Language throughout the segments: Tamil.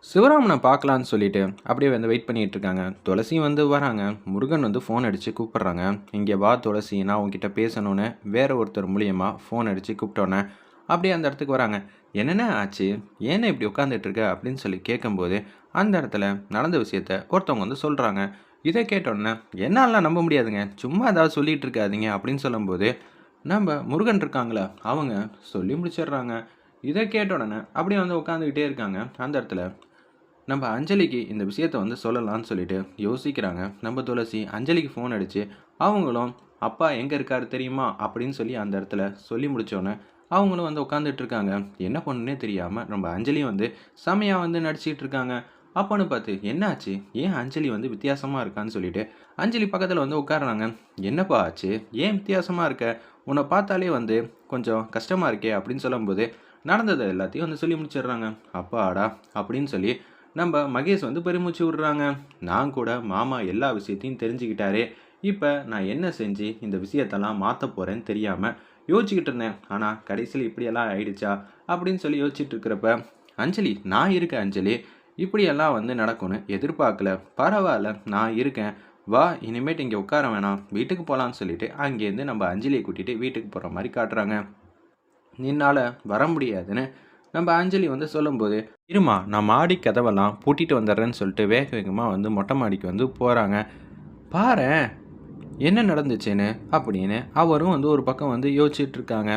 சிவராமனை பார்க்கலான்னு சொல்லிட்டு அப்படியே வந்து வெயிட் பண்ணிகிட்டு இருக்காங்க. துளசி வந்து வராங்க. முருகன் வந்து ஃபோன் அடித்து கூப்பிட்றாங்க. இங்கே வா துளசி நான் உங்ககிட்ட பேசணும்னு வேற ஒருத்தர் மூலியமாக ஃபோன் அடித்து கூப்பிட்டோன்னே அப்படியே அந்த இடத்துக்கு வராங்க. என்னென்ன ஆச்சு? ஏன்னா இப்படி உட்காந்துட்டு இருக்க? அப்படின்னு சொல்லி கேட்கும்போது அந்த இடத்துல நடந்த விஷயத்த ஒருத்தவங்க வந்து சொல்கிறாங்க இதை கேட்டோன்னே என்னாலாம் நம்ப முடியாதுங்க. சும்மா ஏதாவது சொல்லிகிட்டு இருக்காதிங்க. அப்படின்னு சொல்லும்போது நம்ம முருகன் இருக்காங்களா அவங்க சொல்லி முடிச்சிடுறாங்க. இதை கேட்ட உடனே அப்படியே வந்து உட்காந்துக்கிட்டே இருக்காங்க. அந்த இடத்துல நம்ம அஞ்சலிக்கு இந்த விஷயத்த வந்து சொல்லலாம்னு சொல்லிட்டு யோசிக்கிறாங்க. நம்ம துளசி அஞ்சலிக்கு ஃபோன் அடித்து அவங்களும் அப்பா எங்கே இருக்காரு தெரியுமா? அப்படின்னு சொல்லி அந்த இடத்துல சொல்லி முடித்தோன்னே அவங்களும் வந்து உட்காந்துட்டு இருக்காங்க. என்ன பண்ணுன்னே தெரியாமல் நம்ம அஞ்சலியும் வந்து செமையாக வந்து நடிச்சிட்டு இருக்காங்க. அப்போன்னு பார்த்து என்னாச்சு? ஏன் அஞ்சலி வந்து வித்தியாசமாக இருக்கான்னு சொல்லிட்டு அஞ்சலி பக்கத்தில் வந்து உட்காராங்க என்னப்பா ஆச்சு? ஏன் வித்தியாசமாக இருக்க? உன்னை பார்த்தாலே வந்து கொஞ்சம் கஷ்டமாக இருக்கே அப்படின்னு சொல்லும்போது நடந்ததை எல்லாத்தையும் வந்து சொல்லி முடிச்சிடுறாங்க. அப்பாடா அப்படின்னு சொல்லி நம்ம மகேஷ் வந்து பெருமூச்சு விடுறாங்க. நான் கூட மாமா எல்லா விஷயத்தையும் தெரிஞ்சுக்கிட்டாரே. இப்போ நான் என்ன செஞ்சு இந்த விஷயத்தெல்லாம் மாற்ற போகிறேன்னு தெரியாமல் யோசிச்சுக்கிட்டு இருந்தேன். ஆனால் கடைசியில் இப்படியெல்லாம் ஆயிடுச்சா அப்படின்னு சொல்லி யோசிச்சுட்டு இருக்கிறப்ப அஞ்சலி நான் இருக்கேன் அஞ்சலி இப்படியெல்லாம் வந்து நடக்கும்னு எதிர்பார்க்கல. பரவாயில்ல நான் இருக்கேன். வா இனிமேட்டு இங்கே உட்கார வேணாம். வீட்டுக்கு போகலான்னு சொல்லிட்டு அங்கேருந்து நம்ம அஞ்சலியை கூட்டிகிட்டு வீட்டுக்கு போகிற மாதிரி காட்டுறாங்க. நின்னால் வர முடியாதுன்னு நம்ம அஞ்சலி வந்து சொல்லும்போது இருமா நான் மாடி கதவெல்லாம் பூட்டிட்டு வந்துடுறேன்னு சொல்லிட்டு வேக வேகமாக வந்து மொட்டை மாடிக்கு வந்து போகிறாங்க பாரு என்ன நடந்துச்சுன்னு? அப்படின்னு அவரும் வந்து ஒரு பக்கம் வந்து யோசிச்சுட்டு இருக்காங்க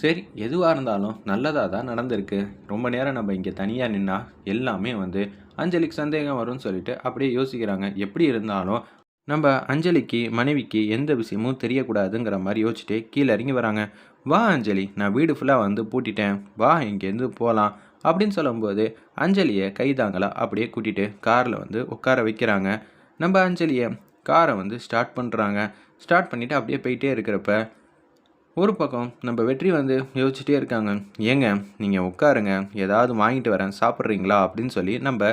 சரி எதுவாக இருந்தாலும் நல்லதாக தான் நடந்திருக்கு. ரொம்ப நேரம் நம்ம இங்கே தனியாக நின்னா எல்லாமே வந்து அஞ்சலிக்கு சந்தேகம் வரும்னு சொல்லிட்டு அப்படியே யோசிக்கிறாங்க. எப்படி இருந்தாலும் நம்ம அஞ்சலிக்கு மனைவிக்கு எந்த விஷயமும் தெரியக்கூடாதுங்கிற மாதிரி யோசிச்சுட்டு கீழே இறங்கி வராங்க. வா அஞ்சலி நான் வீடு ஃபுல்லாக வந்து பூட்டிட்டேன். வா இங்கேருந்து போகலாம் அப்படின்னு சொல்லும்போது அஞ்சலியை கைதாங்களா அப்படியே கூட்டிகிட்டு காரில் வந்து உட்கார வைக்கிறாங்க. நம்ம அஞ்சலியை காரை வந்து ஸ்டார்ட் பண்ணுறாங்க ஸ்டார்ட் பண்ணிவிட்டு அப்படியே போயிட்டே இருக்கிறப்ப ஒரு பக்கம் நம்ம வெற்றி வந்து யோசிச்சுட்டே இருக்காங்க. ஏங்க நீங்கள் உட்காருங்க. ஏதாவது வாங்கிட்டு வரேன். சாப்பிட்றீங்களா? அப்படின்னு சொல்லி நம்ம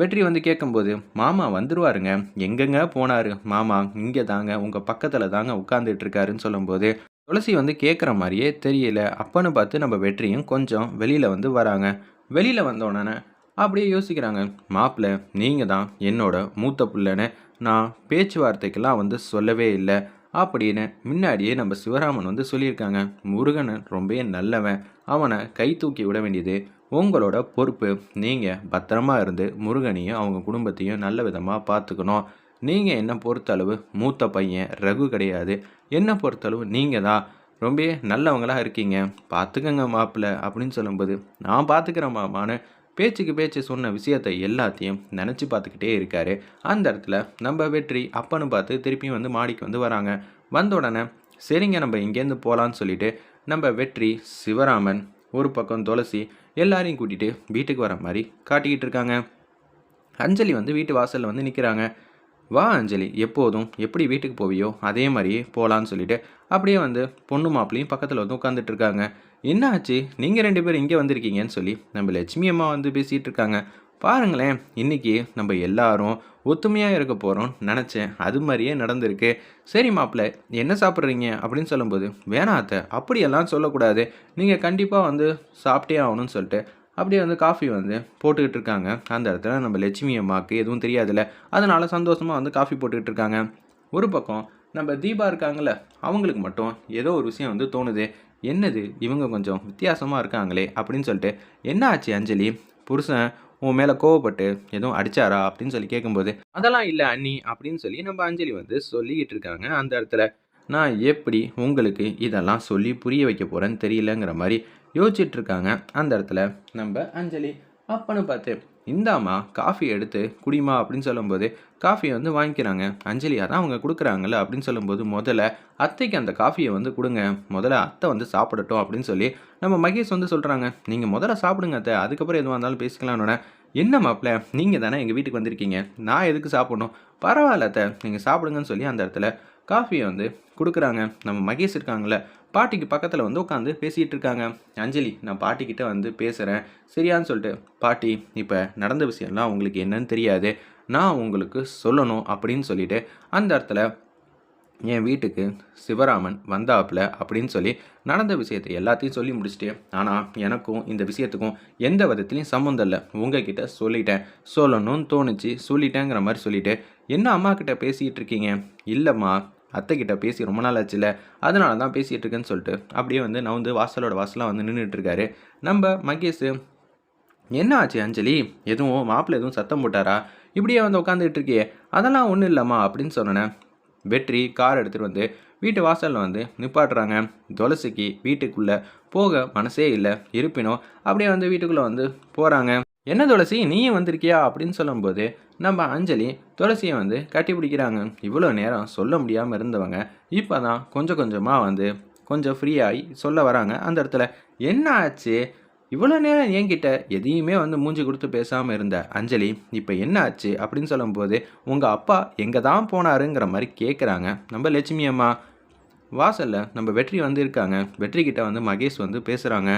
வெற்றி வந்து கேட்கும்போது மாமா வந்துருவாருங்க. எங்கெங்க போனார்? மாமா இங்கே தாங்க. உங்கள் பக்கத்தில் தாங்க உட்காந்துட்டு இருக்காருன்னு சொல்லும்போது துளசி வந்து கேட்குற மாதிரியே தெரியல. அப்பன்னு பார்த்து நம்ம வெற்றியும் கொஞ்சம் வெளியில் வந்து வராங்க. வெளியில் வந்த உடனே அப்படியே யோசிக்கிறாங்க. மாப்பிள்ள நீங்கள் தான் என்னோட மூத்த பிள்ளைன்னு நான் பேச்சுவார்த்தைக்கெல்லாம் வந்து சொல்லவே இல்லை. அப்படின்னு முன்னாடியே நம்ம சிவராமன் வந்து சொல்லியிருக்காங்க. முருகன் ரொம்பவே நல்லவன். அவனை கை தூக்கி விட வேண்டியது உங்களோட பொறுப்பு நீங்கள் பத்திரமா இருந்து முருகனையும் அவங்க குடும்பத்தையும் நல்ல விதமாக பார்த்துக்கணும் நீங்கள் என்ன பொறுத்தளவு மூத்த பையன் ரகு கிடையாது. என்னை பொறுத்தளவு நீங்கள் தான். ரொம்ப நல்லவங்களாக இருக்கீங்க. பார்த்துக்கங்க மாப்பிள்ளை அப்படின்னு சொல்லும்போது நான் பார்த்துக்கிறேன் மாமான்னு பேச்சுக்கு பேச்சு சொன்ன விஷயத்தை எல்லாத்தையும் நினச்சி பார்த்துக்கிட்டே இருக்காரு. அந்த இடத்துல நம்ம வெற்றி அப்பன்னு பார்த்து திருப்பியும் வந்து மாடிக்கு வந்து வராங்க. வந்த உடனே சரிங்க நம்ம இங்கேருந்து போகலான்னு சொல்லிட்டு நம்ம வெற்றி சிவராமன் ஒரு பக்கம் துளசி எல்லாரையும் கூட்டிகிட்டு வீட்டுக்கு வர மாதிரி காட்டிக்கிட்டு இருக்காங்க. அஞ்சலி வந்து வீட்டு வாசலில் வந்து நிற்கிறாங்க வா அஞ்சலி எப்போதும் எப்படி வீட்டுக்கு போவியோ அதே மாதிரியே போகலான்னு சொல்லிட்டு அப்படியே வந்து பொண்ணு மாப்பிளையும் பக்கத்தில் வந்து உட்காந்துட்டு இருக்காங்க. என்ன ஆச்சு நீங்கள் ரெண்டு பேரும் இங்கே வந்திருக்கீங்கன்னு சொல்லி நம்ம லட்சுமி அம்மா வந்து பேசிகிட்டு இருக்காங்க. பாருங்களேன் இன்றைக்கி நம்ம எல்லாரும் ஒத்துமையாக இருக்க போகிறோம் நினச்சேன். அது மாதிரியே நடந்திருக்கு. சரி மாப்பிள்ள என்ன சாப்பிட்றீங்க? அப்படின்னு சொல்லும்போது வேணாத்த அப்படியெல்லாம் சொல்லக்கூடாது. நீங்கள் கண்டிப்பாக வந்து சாப்பிட்டே ஆகணும்னு சொல்லிட்டு அப்படியே வந்து காஃபி வந்து போட்டுக்கிட்டு இருக்காங்க. அந்த இடத்துல நம்ம லட்சுமி அம்மாவுக்கு எதுவும் தெரியாதுல்ல. அதனால் சந்தோஷமாக வந்து காஃபி போட்டுக்கிட்டு இருக்காங்க. ஒரு பக்கம் நம்ம தீபா இருக்காங்கள அவங்களுக்கு மட்டும் ஏதோ ஒரு விஷயம் வந்து தோணுது. என்னது? இவங்க கொஞ்சம் வித்தியாசமாக இருக்காங்களே? அப்படின்னு சொல்லிட்டு என்ன ஆச்சு அஞ்சலி? புருஷன் உன் மேலே கோவப்பட்டு எதுவும் அடிச்சாரா அப்படின்னு சொல்லி கேட்கும்போது அதெல்லாம் இல்லை அண்ணி அப்படின்னு சொல்லி நம்ம அஞ்சலி வந்து சொல்லிக்கிட்டு இருக்காங்க. அந்த இடத்துல நான் எப்படி உங்களுக்கு இதெல்லாம் சொல்லி புரிய வைக்க போகிறேன்னு தெரியலங்கிற மாதிரி யோசிச்சுட்ருக்காங்க அந்த இடத்துல நம்ம அஞ்சலி அப்பன்னு பார்த்து இந்தாம்மா காஃபி எடுத்து குடிமா அப்படின்னு சொல்லும்போது காஃபியை வந்து வாங்கிக்கிறாங்க. அஞ்சலியாக தான் அவங்க கொடுக்குறாங்கல்ல அப்படின்னு சொல்லும்போது முதல்ல அத்தைக்கு அந்த காஃபியை வந்து கொடுங்க. முதல்ல அத்தை வந்து சாப்பிடட்டும் அப்படின்னு சொல்லி நம்ம மகேஷ் வந்து சொல்கிறாங்க நீங்கள் முதல்ல சாப்பிடுங்க அத்தை. அதுக்கப்புறம் எதுவாக இருந்தாலும் பேசிக்கலாம்னு என்ன மாப்பிள்ள நீங்கள் தானே எங்கள் வீட்டுக்கு வந்திருக்கீங்க? நான் எதுக்கு சாப்பிடணும்? பரவாயில்ல அத்தை நீங்கள் சாப்பிடுங்கன்னு சொல்லி அந்த இடத்துல காஃபியை வந்து கொடுக்குறாங்க. நம்ம மகேஷ் இருக்காங்கள பாட்டிக்கு பக்கத்தில் வந்து உட்காந்து பேசிகிட்டு இருக்காங்க. அஞ்சலி நான் பாட்டிக்கிட்ட வந்து பேசுகிறேன் சரியான்னு சொல்லிட்டு பாட்டி இப்போ நடந்த விஷயம்லாம் உங்களுக்கு என்னன்னு தெரியாது. நான் உங்களுக்கு சொல்லணும் அப்படின்னு சொல்லிட்டு அந்த இடத்துல என் வீட்டுக்கு சிவராமன் வந்தாப்புல அப்படின்னு சொல்லி நடந்த விஷயத்தை எல்லாத்தையும் சொல்லி முடிச்சிட்டேன் ஆனால் எனக்கும் இந்த விஷயத்துக்கும் எந்த விதத்துலையும் சம்மந்தம் இல்லை. உங்ககிட்ட சொல்லிட்டேன். சொல்லணும்னு தோணுச்சு. சொல்லிட்டேங்கிற மாதிரி சொல்லிவிட்டு என்ன அம்மா கிட்ட பேசிகிட்டு இருக்கீங்க? இல்லைம்மா. அத்தைக்கிட்ட பேசி ரொம்ப நாள் ஆச்சுல. அதனால தான் பேசிகிட்டு இருக்கேன்னு சொல்லிட்டு அப்படியே வந்து நான் வந்து வாசலோட வாசலாக வந்து நின்றுட்டுருக்காரு நம்ம மகேஷ் என்ன ஆச்சு அஞ்சலி? எதுவும் மாப்பிள்ளை எதுவும் சத்தம் போட்டாரா? இப்படியே வந்து உட்காந்துக்கிட்டு இருக்கியே. அதெல்லாம் ஒன்றும் இல்லைம்மா அப்படின்னு சொன்னேன். வெற்றி கார் எடுத்துகிட்டு வந்து வீட்டு வாசலில் வந்து நிப்பாட்டுறாங்க. துளசிக்கு வீட்டுக்குள்ளே போக மனசே இல்லை. இருப்பினும் அப்படியே வந்து வீட்டுக்குள்ளே வந்து போகிறாங்க என்ன துளசி நீயும் வந்திருக்கியா? அப்படின்னு சொல்லும்போது நம்ம அஞ்சலி துளசியை வந்து கட்டி பிடிக்கிறாங்க. இவ்வளோ நேரம் சொல்ல முடியாமல் இருந்தவங்க இப்போ தான் கொஞ்சம் கொஞ்சமாக வந்து கொஞ்சம் ஃப்ரீயாகி சொல்ல வராங்க அந்த இடத்துல. என்ன ஆச்சு? இவ்வளோ நேரம் என்கிட்ட எதையுமே வந்து மூஞ்சி கொடுத்து பேசாமல் இருந்த அஞ்சலி இப்போ என்ன ஆச்சு அப்படின்னு சொல்லும்போது உங்கள் அப்பா எங்கே தான் போனாருங்கிற மாதிரி கேட்குறாங்க நம்ம லட்சுமி அம்மா வாசலில் நம்ம வெற்றி வந்து இருக்காங்க. வெற்றி கிட்ட வந்து மகேஷ் வந்து பேசுகிறாங்க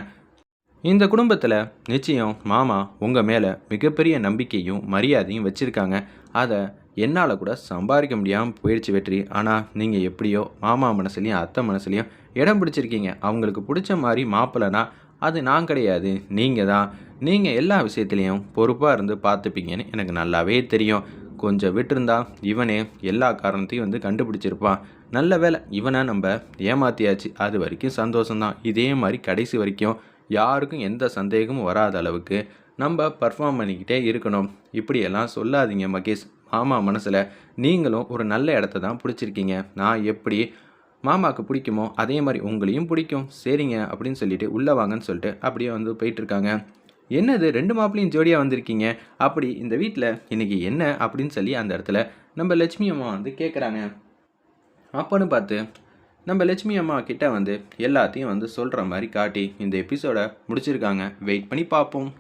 இந்த குடும்பத்தில் நிச்சயம் மாமா உங்கள் மேலே மிகப்பெரிய நம்பிக்கையும் மரியாதையும் வச்சுருக்காங்க. அதை என்னால் கூட சம்பாதிக்க முடியாமல் போயிடுச்சு வெற்றி. ஆனால் நீங்கள் எப்படியோ மாமா மனசுலையும் அத்தை மனசுலையும் இடம் பிடிச்சிருக்கீங்க. அவங்களுக்கு பிடிச்ச மாதிரி மாப்பிள்ளனா அது நான் கிடையாது நீங்கள் தான். நீங்கள் எல்லா விஷயத்துலேயும் பொறுப்பாக இருந்து பார்த்துப்பீங்கன்னு எனக்கு நல்லாவே தெரியும். கொஞ்சம் விட்டுருந்தா இவனே எல்லா காரணத்தையும் வந்து கண்டுபிடிச்சிருப்பான். நல்ல வேலை இவனை நம்ம ஏமாத்தியாச்சு அது வரைக்கும் சந்தோஷம்தான். இதே மாதிரி கடைசி வரைக்கும் யாருக்கும் எந்த சந்தேகமும் வராத அளவுக்கு நம்ம பர்ஃபார்ம் பண்ணிக்கிட்டே இருக்கணும். இப்படியெல்லாம் சொல்லாதீங்க மகேஷ். மாமா மனசில் நீங்களும் ஒரு நல்ல இடத்த தான் பிடிச்சிருக்கீங்க. நான் எப்படி மாமாவுக்கு பிடிக்குமோ அதே மாதிரி உங்களையும் பிடிக்கும். சரிங்க அப்படின்னு சொல்லிட்டு உள்ளே வாங்கன்னு சொல்லிட்டு அப்படியே வந்து போயிட்டுருக்காங்க. என்னது ரெண்டு மாப்பிளையும் ஜோடியாக வந்திருக்கீங்க? அப்படி இந்த வீட்டில் இன்றைக்கி என்ன அப்படின்னு சொல்லி அந்த இடத்துல நம்ம லட்சுமி அம்மா வந்து கேட்குறாங்க அப்போன்னு பார்த்து நம்ம லட்சுமி அம்மா கிட்ட வந்து எல்லாத்தையும் வந்து சொல்கிற மாதிரி காட்டி இந்த எபிசோடை முடிச்சிருக்காங்க. வெயிட் பண்ணி பார்ப்போம்.